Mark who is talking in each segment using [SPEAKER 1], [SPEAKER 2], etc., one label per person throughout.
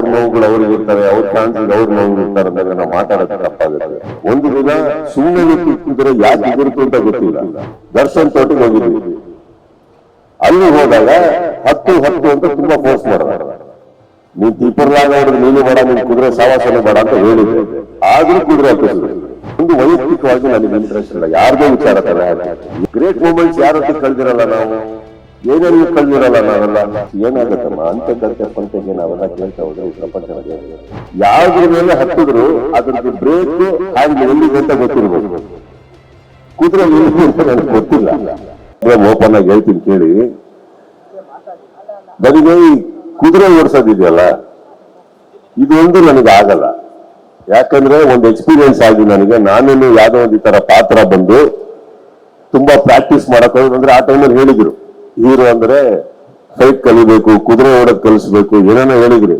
[SPEAKER 1] ಅವ್ರ ನೋವುಗಳು ಅವ್ರಿಗೆ ಇರ್ತಾರೆ ಅವ್ರ ಚಾನ್ಸಸ್ ಅವ್ರ ನೋವುಗಳು ಇರ್ತಾರೆ ಅಂದಾಗ ನಾವು ಮಾತಾಡೋದು ತಪ್ಪಾಗುತ್ತೆ. ಒಂದು ದಿನ ಸುಮ್ಮನೆ ನಿಂತಿದ್ರೆ ಯಾಕೆ ಎದುರ್ತು ಅಂತ ಗೊತ್ತಿಲ್ಲ. ದರ್ಶನ್ ತೋಟಕ್ಕೆ ಹೋಗಿದ್ವಿ. ಅಲ್ಲಿ ಹೋದಾಗ ಹತ್ತು ಹತ್ತು ಅಂತ ತುಂಬಾ ಫೋರ್ಸ್ ಮಾಡ್ತಾರೆ ನೀನ್ ತಿಪ್ಪರ್ಲಾಗ ನೋಡಿದ್ರೆ ನೀನು ಬೇಡ, ನೀನ್ ಕುದುರೆ ಸಾವಾಸನೆ ಬೇಡ ಅಂತ ಹೇಳಿದ್ರು ಆದ್ರೂ ಕುದುರೆ ಹಾಕಿದ್ರು ಒಂದು ವೈಯಕ್ತಿಕವಾಗಿ ನನಗೆ ಇಂಟ್ರೆಸ್ಟ್ ಇಲ್ಲ. ಯಾರ್ದೇ ವಿಚಾರ ಗ್ರೇಟ್ ಮೂಮೆಂಟ್ಸ್ ಯಾರೊತ್ತಿ ಕಳೆದಿರಲ್ಲ ನಾವು? ಏನೇನು ಕಣ್ಣಿರಲ್ಲ ನಾವೆಲ್ಲ? ಏನಾಗತ್ತಮ್ಮ? ಅಂತ ಕಂತೆ ಪಂತೆಗೆ ನಾವೆಲ್ಲ ಕೇಳ್ತಾ ಹೋದ್ರೆ ಈ ಪ್ರಪಂಚದಲ್ಲಿ ಯಾವ್ದ್ರ ಮೇಲೆ ಹತ್ತಿದ್ರು ಅದ್ರದ್ದು ಬ್ರೇಕ್ ಹ್ಯಾಂಡ್ ಎಲ್ಲಿದೆ ಅಂತ ಗೊತ್ತಿರ್ಬೇಕು ಅಂತ ನನಗೆ ಗೊತ್ತಿಲ್ಲ. ಓಪನ್ ಆಗಿ ಹೇಳ್ತೀನಿ ಕೇಳಿ. ನನಗೆ ಈ ಕುದುರೆ ಓಡಿಸೋದಿದೆಯಲ್ಲ? ಇದೊಂದು ನನಗೆ ಆಗಲ್ಲ. ಯಾಕಂದ್ರೆ ಒಂದು ಎಕ್ಸ್ಪೀರಿಯನ್ಸ್ ಆಗಿ ನನಗೆ. ನಾನೇನು ಯಾವ್ದೋ ಒಂದು ಈ ತರ ಪಾತ್ರ ಬಂದು ತುಂಬಾ ಪ್ರಾಕ್ಟೀಸ್ ಮಾಡಕ್ ಅಂದ್ರೆ ಆ ಟೈಮಲ್ಲಿ ಹೇಳಿದ್ರು. ಹೀರೋ ಅಂದ್ರೆ ಫೈಟ್ ಕಲಿಬೇಕು, ಕುದುರೆ ಓಡಕ್ ಕಲಿಸ್ಬೇಕು, ಏನೇನೋ ಹೇಳಿದ್ರು.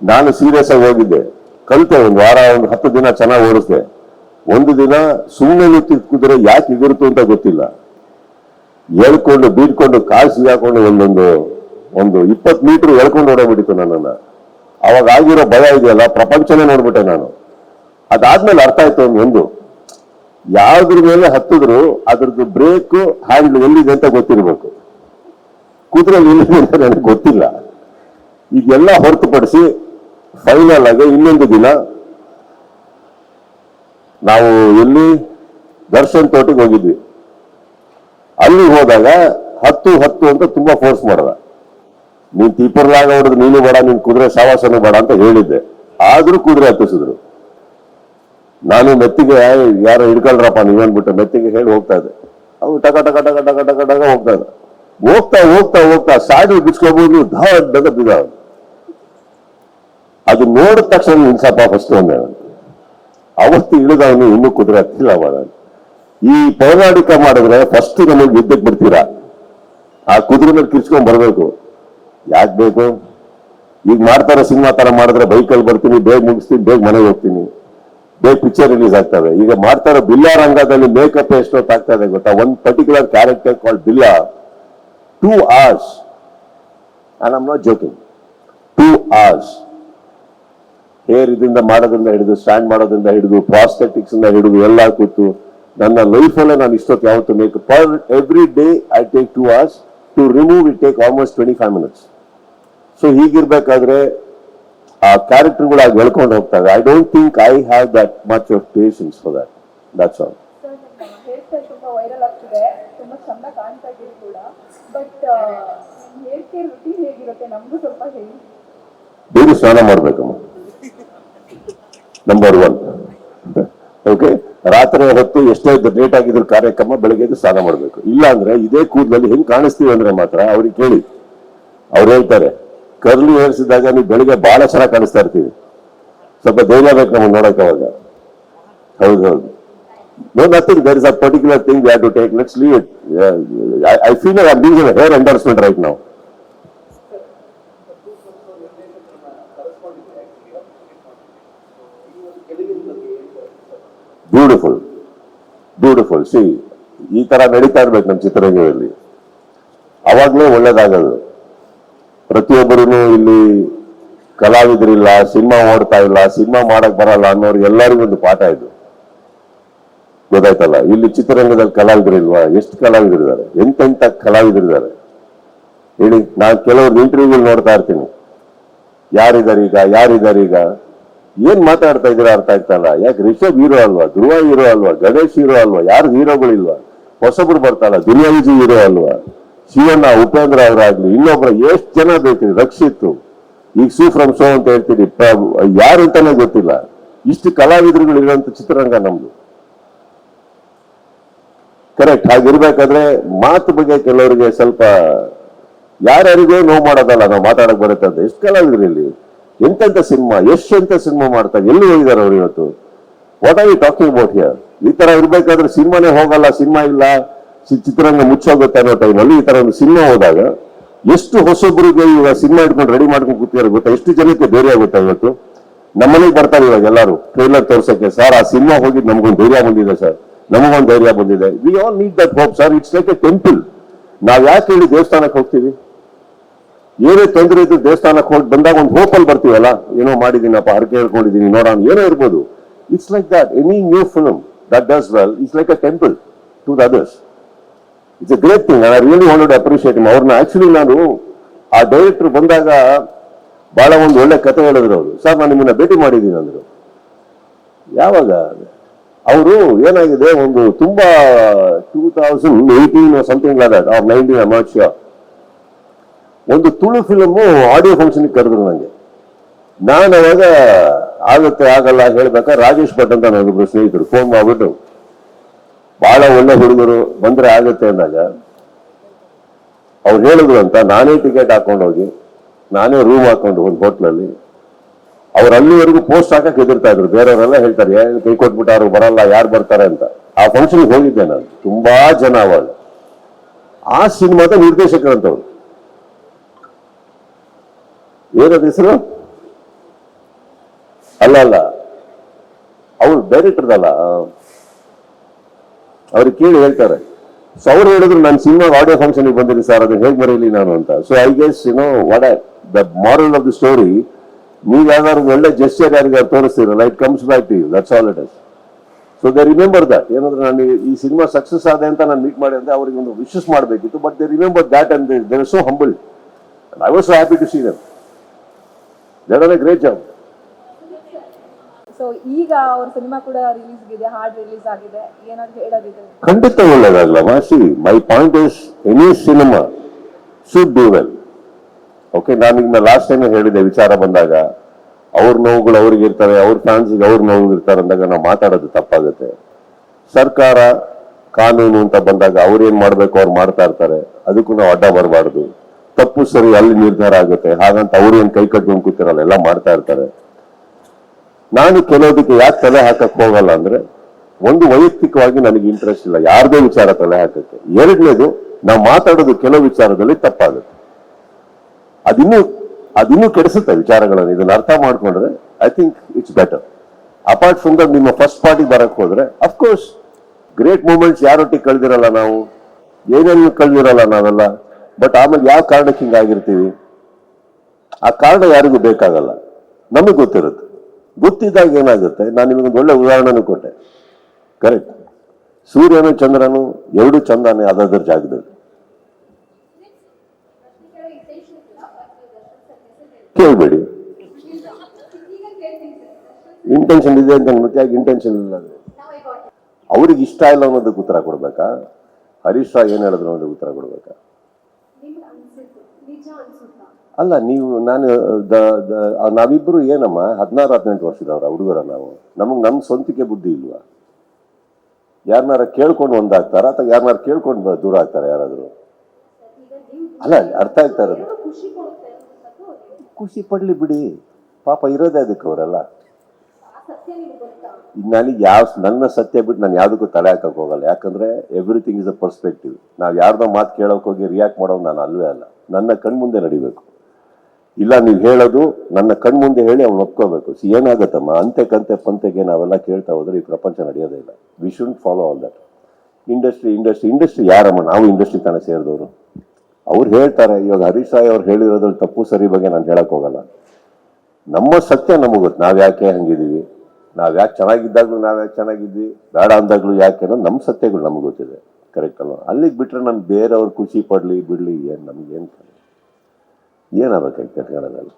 [SPEAKER 1] ನಾನು ಸೀರಿಯಸ್ ಆಗಿ ಹೋಗಿದ್ದೆ. ಕಲಿತೆ, ಒಂದು ವಾರ, ಒಂದು ಹತ್ತು ದಿನ ಚೆನ್ನಾಗಿ ಓಡಿಸ್ದೆ. ಒಂದು ದಿನ ಸುಮ್ಮನೆ ನಿಂತಿದ್ದ ಕುದುರೆ ಯಾಕೆ ಎಗುರುತು ಅಂತ ಗೊತ್ತಿಲ್ಲ. ಹೇಳ್ಕೊಂಡು ಬೀಡ್ಕೊಂಡು ಕಾಲು ಸಿಗಾಕೊಂಡು ಒಂದೊಂದು, ಒಂದು ಇಪ್ಪತ್ತು ಮೀಟರ್ ಎಳ್ಕೊಂಡು ಓಡೋಗ್ಬಿಟ್ಟಿತ್ತು ನನ್ನನ್ನು. ಅವಾಗ ಆಗಿರೋ ಭಯ ಇದೆಯಲ್ಲ, ಪ್ರಪಂಚನೇ ನೋಡ್ಬಿಟ್ಟೆ ನಾನು. ಅದಾದ್ಮೇಲೆ ಅರ್ಥ ಆಯ್ತು ಒಂದು ಒಂದು. ಯಾವ್ದ್ರ ಮೇಲೆ ಹತ್ತಿದ್ರು, ಅದ್ರದ್ದು ಬ್ರೇಕ್ ಹ್ಯಾಂಡ್ಲ್ ಎಲ್ಲಿದೆ ಅಂತ ಗೊತ್ತಿರ್ಬೇಕು. ಕುದುರೆ ಅಂತ ನನಗೆ ಗೊತ್ತಿಲ್ಲ. ಈಗೆಲ್ಲ ಹೊರತುಪಡಿಸಿ ಫೈನಲ್ ಆಗಿ ಇನ್ನೊಂದು ದಿನ ನಾವು ಎಲ್ಲಿ ದರ್ಶನ್ ತೋಟಿಗೆ ಹೋಗಿದ್ವಿ. ಅಲ್ಲಿ ಹೋದಾಗ ಹತ್ತು ಹತ್ತು ಅಂತ ತುಂಬಾ ಫೋರ್ಸ್ ಮಾಡ್ದ. ನೀನ್ ತೀಪರ್ಲಾಗ ಹೊಡೆದು ನೀನು ಬೇಡ, ನಿನ್ ಕುದುರೆ ಸಾವಾಸನು ಬೇಡ ಅಂತ ಹೇಳಿದ್ದೆ. ಆದ್ರೂ ಕುದುರೆ ಹತ್ತಿಸಿದ್ರು. ನಾನು ಮೆತ್ತಿಗೆ, ಯಾರೋ ಹಿಡ್ಕೊಳ್ರಪ್ಪ ನೀವೇನ್ಬಿಟ್ಟು ಮೆತ್ತಿಗೆ ಹೇಳಿ ಹೋಗ್ತಾ ಇದ್ದೆ. ಅವು ಟಕ ಟಕ ಟಕ ಟಕ ಟಕ ಟಕ ಹೋಗ್ತಾ ಇದ್ದ. ಹೋಗ್ತಾ ಹೋಗ್ತಾ ಹೋಗ್ತಾ ಸಾಡಿ ಬಿಚ್ಕೋಬಹುದು ಧಾಡ್ ಬಿದ ಅದು ನೋಡಿದ ತಕ್ಷಣ ನಿಲ್ಸಪ್ಪ ಫಸ್ಟ್ ಅವತ್ತು ಇಳಿದವನು ಇನ್ನೂ ಕುದುರೆ ಹತ್ತಿಲ್ಲ ಮಾಡ ಈ ಪೌರಾಣಿಕ ಮಾಡಿದ್ರೆ ಫಸ್ಟ್ ನಮಗೆ ಯುದ್ಧಕ್ಕೆ ಬಿಡ್ತೀರಾ? ಆ ಕುದುರೆ ಮೇಲೆ ಕಿರ್ಚ್ಕೊಂಡ್ ಬರ್ಬೇಕು. ಯಾಕೆ ಬೇಕು? ಈಗ ಮಾಡ್ತಾರ ಸಿನಿಮಾ ತರ ಮಾಡಿದ್ರೆ ಬೈಕಲ್ಲಿ ಬರ್ತೀನಿ, ಬೇಗ ಮುಗಿಸ್ತೀನಿ, ಬೇಗ ಮನೆಗೆ ಹೋಗ್ತೀನಿ. ಬೇಗ ಪಿಕ್ಚರ್ ರಿಲೀಸ್ ಆಗ್ತವೆ. ಈಗ ಮಾಡ್ತಾರ ಬಿಲ್ಲಾ ರಂಗದಲ್ಲಿ ಮೇಕಪ್ ಎಷ್ಟೊತ್ತಾಗ್ತದೆ ಗೊತ್ತಾ? ಒಂದ್ particular character called Billa two hours, I I'm not joking, two hours. Hair ಇದರಿಂದ ಮಾಡೋದ್ರಿಂದ ಹಿಡಿದು ಸ್ಟ್ಯಾಂಡ್ ಮಾಡೋದ್ರಿಂದ ಹಿಡಿದು ಪ್ರಾಸ್ಥೆಟಿಕ್ಸ್ ಇಂದ ಹಿಡಿದು ಎಲ್ಲ ಕೂತು ನನ್ನ ಲೈಫಲ್ಲೇ ನಾನು ಇಷ್ಟೊತ್ತು ಯಾವತ್ತು makeup every day I take two hours to remove it take almost twenty five minutes so ಹೀಗಿರ್ಬೇಕಾದ್ರೆ ಆ ಕ್ಯಾರೆಕ್ಟರ್ಗಳಾಗಿ ಹೇಳ್ಕೊಂಡು ಹೋಗ್ತಾರೆ. I don't think I have that much of patience for that that's all
[SPEAKER 2] style ತುಂಬಾ ವೈರಲ್ ಆಗ್ತಿದೆ, ತುಂಬಾ ಚಂದ ಕಾಣ್ತಾ ಇದ್ದೀರಿ ಕೂಡ. ಬಟ್ ಕೇರ್ ರುಟೀನ್ ಹೇಗಿರುತ್ತೆ? ನಮಗೂ ಸ್ವಲ್ಪ ಹೇಳಿ.
[SPEAKER 1] ಡೈಲಿ ಸ್ನಾನ ಮಾಡ್ಬೇಕಮ್ಮ ನಂಬರ್ ಒನ್ ಓಕೆ ರಾತ್ರಿ ಹೊತ್ತು ಎಷ್ಟೇ ಲೇಟ್ ಆಗಿದ್ರು ಕಾರ್ಯಕ್ರಮ, ಬೆಳಗ್ಗೆ ಸ್ನಾನ ಮಾಡ್ಬೇಕು. ಇಲ್ಲ ಅಂದ್ರೆ ಇದೇ ಕೂದಲಲ್ಲಿ ಹೆಂಗ್ ಕಾಣಿಸ್ತೀವಿ ಅಂದ್ರೆ ಮಾತ್ರ ಅವ್ರಿಗೆ ಕೇಳಿ. ಅವ್ರು ಹೇಳ್ತಾರೆ, ಕರ್ಲಿ ಏರಿಸಿದಾಗ ನೀವು ಬೆಳಿಗ್ಗೆ ಬಹಳ ಚೆನ್ನಾಗಿ ಕಾಣಿಸ್ತಾ ಇರ್ತೀವಿ. ಸ್ವಲ್ಪ ಧೈರ್ಯ ಬೇಕು ನಮಗೆ ನೋಡಕ್ಕೆ ಅವಾಗ. ಹೌದು ಹೌದು. No nothing there is a particular thing we have to take let's leave it I feel I being hair endorsement right ನಾವು ಬ್ಯೂಟಿಫುಲ್ ಬ್ಯೂಟಿಫುಲ್ ಸಿ ಈ ತರ ನಡೀತಾ ಇರ್ಬೇಕು ನಮ್ಮ ಚಿತ್ರರಂಗದಲ್ಲಿ. ಅವಾಗ್ಲೇ ಒಳ್ಳೇದಾಗೋದು. ಪ್ರತಿಯೊಬ್ಬರೂ ಇಲ್ಲಿ ಕಲಾವಿದರಿಲ್ಲ, ಸಿನಿಮಾ ಓಡ್ತಾ ಇಲ್ಲ, ಸಿನಿಮಾ ಮಾಡಕ್ ಬರಲ್ಲ ಅನ್ನೋರು ಎಲ್ಲರಿಗೂ ಒಂದು ಪಾಠ ಇದು. ಗೊತ್ತಾಯ್ತಲ್ಲ? ಇಲ್ಲಿ ಚಿತ್ರರಂಗದಲ್ಲಿ ಕಲಾವಿದರಿಲ್ವಾ ಎಷ್ಟು ಕಲಾವಿದರಿದ್ದಾರೆ ಎಂತೆಂತ ಕಲಾವಿದರಿದ್ದಾರೆ ಹೇಳಿ, ನಾನು ಕೆಲವರು ಇಂಟರ್ವ್ಯೂಗಳು ನೋಡ್ತಾ ಇರ್ತೀನಿ. ಯಾರಿದ್ದಾರೆ ಈಗ? ಯಾರಿದ್ದಾರೆ ಈಗ? ಏನ್ ಮಾತಾಡ್ತಾ ಇದ್ದೀರಾ ಅರ್ಥ ಆಗ್ತಲ್ಲ ಯಾಕೆ ರಿಷಬ್ ಹೀರೋ ಅಲ್ವಾ? ಧ್ರುವ ಹೀರೋ ಅಲ್ವಾ? ಗಣೇಶ್ ಹೀರೋ ಅಲ್ವಾ? ಯಾರು ಹೀರೋಗಳಿಲ್ವಾ ಹೊಸಬ್ರು ಬರ್ತಾರ? ದುನಿಯಾಜಿ ಹೀರೋ ಅಲ್ವಾ? ಶಿವಣ್ಣ, ಉಪೇಂದ್ರ ಅವರಾಗ್ಲಿ, ಇನ್ನೊಬ್ರ ಎಷ್ಟು ಜನ ಬೇಕ್ರಿ ರಕ್ಷಿತ್, ಈಗ ಸೂ ಫ್ರಮ್ ಸೋ ಅಂತ ಹೇಳ್ತೀನಿ. ಪ್ರ- ಯಾರು ಅಂತಾನೆ ಗೊತ್ತಿಲ್ಲ. ಇಷ್ಟು ಕಲಾವಿದರುಗಳು ಇರುವಂತ ಚಿತ್ರರಂಗ ನಮ್ದು. ಕರೆಕ್ಟ್ ಹಾಗಿರ್ಬೇಕಾದ್ರೆ ಮಾತು ಬಗ್ಗೆ ಕೆಲವರಿಗೆ ಸ್ವಲ್ಪ ಯಾರ್ಯಾರಿಗೂ ನೋವು ಮಾಡೋದಲ್ಲ, ನಾವು ಮಾತಾಡಕ್ ಬರುತ್ತೆ ಅಂತ. ಎಷ್ಟು ಇದ್ರಿ ಇಲ್ಲಿ ಎಂತೆಂತ ಸಿನಿಮಾ ಎಷ್ಟೆಂತ ಸಿನಿಮಾ ಮಾಡ್ತಾ ಎಲ್ಲಿ ಹೋಗಿದ್ದಾರೆ ಅವ್ರು ಇವತ್ತು? What are you talking about here ಈ ತರ ಇರ್ಬೇಕಾದ್ರೆ ಸಿನಿಮಾನೇ ಹೋಗಲ್ಲ, ಸಿನಿಮಾ ಇಲ್ಲ. ಚಿತ್ರರಂಗ ಮುಚ್ಚೋಗುತ್ತೆ ಅನ್ನೋ ಟೈಮಲ್ಲಿ ಈ ತರ ಒಂದು ಸಿನಿಮಾ ಹೋದಾಗ ಎಷ್ಟು ಹೊಸೊಬ್ಬರಿಗೆ ಇವಾಗ ಸಿನಿಮಾ ಇಟ್ಕೊಂಡು ರೆಡಿ ಮಾಡ್ಕೊಂಡು ಕೂತಿದ್ದಾರೆ ಗೊತ್ತಾ? ಎಷ್ಟು ಜನಕ್ಕೆ ಧೈರ್ಯ ಆಗುತ್ತೆ ಇವತ್ತು? ನಮ್ಮನೆಗೆ ಬರ್ತಾರೆ ಇವಾಗ ಎಲ್ಲರೂ. ಟ್ರೈಲರ್ ತೋರ್ಸಕ್ಕೆ. ಸರ್, ಆ ಸಿನಿಮಾ ಹೋಗಿದ್ದು ನಮ್ಗೊಂದು ಧೈರ್ಯ ಬಂದಿದೆ ಸರ್. ನಮಗೊಂದು ಧೈರ್ಯ ಬಂದಿದೆ. We all need that hope sir it's like a temple ನಾವ್ ಯಾಕೆ ಹೇಳಿ ದೇವಸ್ಥಾನಕ್ಕೆ ಹೋಗ್ತೀವಿ? ಏನೇ ತೊಂದರೆ ಇದ್ದು ದೇವಸ್ಥಾನಕ್ಕೆ ಹೋಗಿ ಬಂದಾಗ ಒಂದು ಹೋಪಲ್ಲಿ ಬರ್ತೀವಲ್ಲ? ಏನೋ ಮಾಡಿದ್ದೀನಪ್ಪ, ಹರಕೆ ಹೇಳ್ಕೊಂಡಿದ್ದೀನಿ, ನೋಡೋಣ, ಏನೋ ಇರ್ಬೋದು. It's like that any new film that does well it's like a temple to the others it's a great thing I really wanted appreciate ಅವ್ರನ್ನ ಆಕ್ಚುಲಿ ನಾನು, ಆ ಡೈರೆಕ್ಟರ್ ಬಂದಾಗ ಬಹಳ ಒಂದು ಒಳ್ಳೆ ಕತೆ ಹೇಳಿದ್ರು ಅವರು. ಸರ್ ನಾನು ನಿಮ್ಮನ್ನ ಭೇಟಿ ಮಾಡಿದ್ದೀನಿ ಅಂದರು. ಯಾವಾಗ? ಅವರು ಏನಾಗಿದೆ, ಒಂದು ತುಂಬಾ two thousand eighteen something nineteen sure ಒಂದು ತುಳು ಫಿಲಮು ಆಡಿಯೋ ಫಂಕ್ಷನ್ಗೆ ಕರೆದ್ರು ನನಗೆ ನಾನು ಅವಾಗ ಆಗುತ್ತೆ, ಆಗಲ್ಲ ಹೇಳ್ಬೇಕ, ರಾಜೇಶ್ ಭಟ್ ಅಂತ ನನ್ನೊಬ್ಬರು ಸ್ನೇಹಿತರು ಫೋನ್ ಮಾಡ್ಬಿಟ್ಟು ಬಹಳ ಒಳ್ಳೆ ಹುಡುಗರು, ಬಂದ್ರೆ ಆಗುತ್ತೆ ಅಂದಾಗ, ಅವ್ರು ಹೇಳಿದ್ರು ಅಂತ, ನಾನೇ ಟಿಕೆಟ್ ಹಾಕೊಂಡು ಹೋಗಿ ನಾನೇ ರೂಮ್ ಹಾಕೊಂಡು ಒಂದು ಹೋಟ್ಲಲ್ಲಿ ಅವ್ರು ಅಲ್ಲಿವರೆಗೂ ಪೋಸ್ಟ್ ಹಾಕಕ್ಕೆ ಹೆದರ್ತಾ ಇದ್ರು. ಬೇರೆಯವರೆಲ್ಲ ಹೇಳ್ತಾರೆ ಕೈ ಕೈ ಅವ್ರು ಬರಲ್ಲ, ಯಾರು ಬರ್ತಾರೆ ಅಂತ. ಆ ಫಂಕ್ಷನ್ಗೆ ಹೋಗಿದ್ದೆ ನಾನು. ತುಂಬಾ ಜನ ಅವಾಗ ಆ ಸಿನಿಮಾದ ನಿರ್ದೇಶಕರಂತವ್ರು. ಏನದ ಹೆಸರು? ಅಲ್ಲ ಅಲ್ಲ. ಅವ್ರು ಡೈರೆಕ್ಟರ್ದಲ್ಲ ಅವ್ರಿಗೆ ಕೇಳಿ ಹೇಳ್ತಾರೆ. ಸೊ ಅವ್ರು ಹೇಳಿದ್ರು, ನಾನು ಸಿನಿಮಾ ಆಡಿಯೋ ಫಂಕ್ಷನ್ ಬಂದಿರಿ ಸರ್ ಅದನ್ನ ಹೇಗೆ ಬರೀಲಿ ನಾನು ಅಂತ. So I guess know what the moral of the story ನೀವು ಯಾವ್ದಾದ್ರು ಒಳ್ಳೆ ಜೆಸ್ಟರ್ ಯಾರಿಗಾರು ತೋರಿಸ್ತೀರಲ್ಲ it comes back to you that's all it is so they remember that ಏನಂದ್ರೆ ನಾನು ಈ- ಸಿನಿಮಾ ಸಕ್ಸಸ್ ಆದ ಅಂತ ನಾನು ಮೀಟ್ ಮಾಡಿ ಅಂದ್ರೆ ಅವ್ರಿಗೆ ಒಂದು ವಿಶಸ್ ಮಾಡಬೇಕಿತ್ತು but they remember that and they so humble I was so happy to see them they are a great job
[SPEAKER 2] so ಈಗ ಅವ್ರ ಸಿನಿಮಾ ಕೂಡ ರಿಲೀಸ್ ಇದೆ ಹಾಡ್ ರಿಲೀಸ್ ಆಗಿದೆ ಏನಾದ್ರು ಹೇಳೋದಿದೆ
[SPEAKER 1] ಖಂಡಿತ ಒಳ್ಳೇದಾಗಲ್ಲ ಮಾಸಿ my point is any cinema should do well okay ನಾನು ಈಗ ಲಾಸ್ಟ್ ಟೈಮ್ ಹೇಳಿದೆ ವಿಚಾರ ಬಂದಾಗ, ಅವ್ರ ನೋವುಗಳು ಅವ್ರಿಗೆ ಇರ್ತವೆ ಅವ್ರ ಫ್ಯಾನ್ಸಿಗೆ ಅವ್ರ ನೋವು ಇರ್ತಾರೆ ಅಂದಾಗ ನಾವು ಮಾತಾಡೋದು ತಪ್ಪಾಗುತ್ತೆ. ಸರ್ಕಾರ ಕಾನೂನು ಅಂತ ಬಂದಾಗ ಅವ್ರು ಏನ್ ಮಾಡ್ಬೇಕು ಅವ್ರು ಮಾಡ್ತಾ ಇರ್ತಾರೆ, ಅದಕ್ಕೂ ನಾವು ಅಡ್ಡ ಬರಬಾರ್ದು. ತಪ್ಪು ಸರಿ ಅಲ್ಲಿ ನಿರ್ಧಾರ ಆಗುತ್ತೆ, ಹಾಗಂತ ಅವ್ರು ಏನ್ ಕೈ ಕಟ್ಕೊಂಡು ಕೂತಿರಲ್ಲ ಎಲ್ಲ ಮಾಡ್ತಾ ಇರ್ತಾರೆ. ನಾನು ಕೆಲವದಕ್ಕೆ ಯಾಕೆ ತಲೆ ಹಾಕಕ್ ಹೋಗಲ್ಲ ಅಂದ್ರೆ, ಒಂದು ವೈಯಕ್ತಿಕವಾಗಿ ನನಗೆ ಇಂಟ್ರೆಸ್ಟ್ ಇಲ್ಲ, ಯಾರ್ದೇ ವಿಚಾರ ತಲೆ ಹಾಕಕ್ಕೆ. ಎರಡನೇದು, ನಾವು ಮಾತಾಡೋದು ಕೆಲವು ವಿಚಾರದಲ್ಲಿ ತಪ್ಪಾಗುತ್ತೆ. ಅದಿನ್ನೂ ಅದಿನ್ನೂ ಕೆಡಿಸುತ್ತೆ ವಿಚಾರಗಳನ್ನು. ಇದನ್ನ ಅರ್ಥ ಮಾಡ್ಕೊಂಡ್ರೆ I think it's better apart from ನಿಮ್ಮ ಫಸ್ಟ್ ಪಾರ್ಟಿ ಬರಕ್ ಹೋದ್ರೆ ಅಫ್ಕೋರ್ಸ್ ಗ್ರೇಟ್ ಮೂಮೆಂಟ್ಸ್ ಯಾರೊಟ್ಟಿಗೆ ಕಳೆದಿರಲ್ಲ ನಾವು? ಏನೇನು ಕಳೆದಿರಲ್ಲ ನಾವೆಲ್ಲ? ಬಟ್ ಆಮೇಲೆ ಯಾವ ಕಾರಣಕ್ಕೆ ಹಿಂಗಾಗಿರ್ತೀವಿ? ಆ ಕಾರಣ ಯಾರಿಗೂ ಬೇಕಾಗಲ್ಲ. ನಮಗೆ ಗೊತ್ತಿರುತ್ತೆ. ಗೊತ್ತಿದ್ದಾಗ ಏನಾಗುತ್ತೆ? ನಾನು ನಿಮಗೊಂದು ಒಳ್ಳೆ ಉದಾಹರಣೆನೂ ಕೊಟ್ಟೆ. ಕರೆಕ್ಟ್ ಸೂರ್ಯನು ಚಂದ್ರನು ಎರಡು ಚಂದನೇ ಅದರ ಜಾಗದಲ್ಲಿ. ಕೇಳಬೇಡಿ. ಇಂಟೆನ್ಷನ್ ಇದೆ ಅಂತ ಇಂಟೆನ್ಷನ್ ಇಲ್ಲ ಅಂದ್ರೆ. ಅವ್ರಿಗೆ ಇಷ್ಟ ಇಲ್ಲ ಅನ್ನೋದಕ್ಕೆ ಉತ್ತರ ಕೊಡ್ಬೇಕಾ? ಹರೀಶ್ ರಾವ್ ಏನ್ ಹೇಳಿದ್ರು ಅನ್ನೋದಕ್ಕೆ ಉತ್ತರ ಕೊಡ್ಬೇಕಾ? ಅಲ್ಲ, ನೀವು, ನಾನು ನಾವಿಬ್ಬರು ಏನಮ್ಮ, ಹದಿನಾರು, ಹದಿನೆಂಟು ವರ್ಷದವ್ರ ಹುಡುಗರ ನಾವು. ನಮಗೆ ನಮ್ಮ ಸ್ವಂತಿಕೆ ಬುದ್ಧಿ ಇಲ್ವಾ? ಯಾರನ್ನಾರ ಕೇಳ್ಕೊಂಡು ಒಂದಾಗ್ತಾರ ಅಥವಾ ಯಾರನ್ನಾರ ಕೇಳ್ಕೊಂಡು ದೂರ ಆಗ್ತಾರ ಯಾರಾದರೂ? ಅಲ್ಲ, ಅರ್ಥ ಆಗ್ತಾ ಇರೋದು. ಖುಷಿ ಪಡಲಿ ಬಿಡಿ. ಪಾಪ ಇರೋದೇ ಅದಕ್ಕೆ ಅವರೆಲ್ಲ. ಈಗ ನನಗೆ ಯಾವ ನನ್ನ ಸತ್ಯ ಬಿಟ್ಟು ನಾನು ಯಾವುದಕ್ಕೂ ತಲೆ ಹಾಕಕ್ಕೆ ಹೋಗಲ್ಲ. ಯಾಕಂದ್ರೆ ಎವ್ರಿಥಿಂಗ್ ಇಸ್ ಅ ಪರ್ಸ್ಪೆಕ್ಟಿವ್ ನಾವು ಯಾರ್ದೋ ಮಾತು ಕೇಳೋಕೆ ಹೋಗಿ ರಿಯಾಕ್ಟ್ ಮಾಡೋದು ನಾನು ಅಲ್ವೇ ಅಲ್ಲ. ನನ್ನ ಕಣ್ಮುಂದೆ ನಡಿಬೇಕು. ಇಲ್ಲ ನೀವು ಹೇಳೋದು ನನ್ನ ಕಣ್ಮುಂದೆ ಹೇಳಿ ಅವ್ನು ಒಪ್ಕೋಬೇಕು. ಸಿ, ಏನಾಗತ್ತಮ್ಮ? ಅಂತೆ ಕಂತೆ ಪಂತೆಗೆ ನಾವೆಲ್ಲ ಕೇಳ್ತಾ ಹೋದ್ರೆ ಈ ಪ್ರಪಂಚ ನಡೆಯೋದೇ ಇಲ್ಲ. We should follow all that industry industry industry ಯಾರಮ್ಮ? ನಾವು ಇಂಡಸ್ಟ್ರಿ ತಾನೇ ಸೇರಿದವರು. ಅವ್ರು ಹೇಳ್ತಾರೆ, ಇವಾಗ ಹರೀಶ್ ರಾಯ್ ಅವ್ರು ಹೇಳಿರೋದ್ರಲ್ಲಿ ತಪ್ಪು ಸರಿ ಬಗ್ಗೆ ನಾನು ಹೇಳಕ್ ಹೋಗಲ್ಲ. ನಮ್ಮ ಸತ್ಯ ನಮಗೆ ಗೊತ್ತು. ನಾವು ಯಾಕೆ ಹಂಗಿದೀವಿ ನಾವು ಯಾಕೆ ಚೆನ್ನಾಗಿದ್ದಾಗ್ಲೂ ನಾವು ಯಾಕೆ ಚೆನ್ನಾಗಿದ್ವಿ? ಬೇಡ ಅಂದಾಗ್ಲೂ ಯಾಕೆ ಅನ್ನೋದು ನಮ್ಮ ಸತ್ಯಗಳು ನಮ್ಗೆ ಗೊತ್ತಿದೆ. ಕರೆಕ್ಟ್ ಅಲ್ವಾ? ಅಲ್ಲಿಗೆ ಬಿಟ್ರೆ ನಾನು ಬೇರೆಯವ್ರು ಖುಷಿ ಪಡ್ಲಿ ಬಿಡ್ಲಿ ಏನ್ ಏನು ಏನಾಗಬೇಕಾಗಿತ್ತು ಕಟ್ಕೊಳ್ಳೋದಲ್ಲ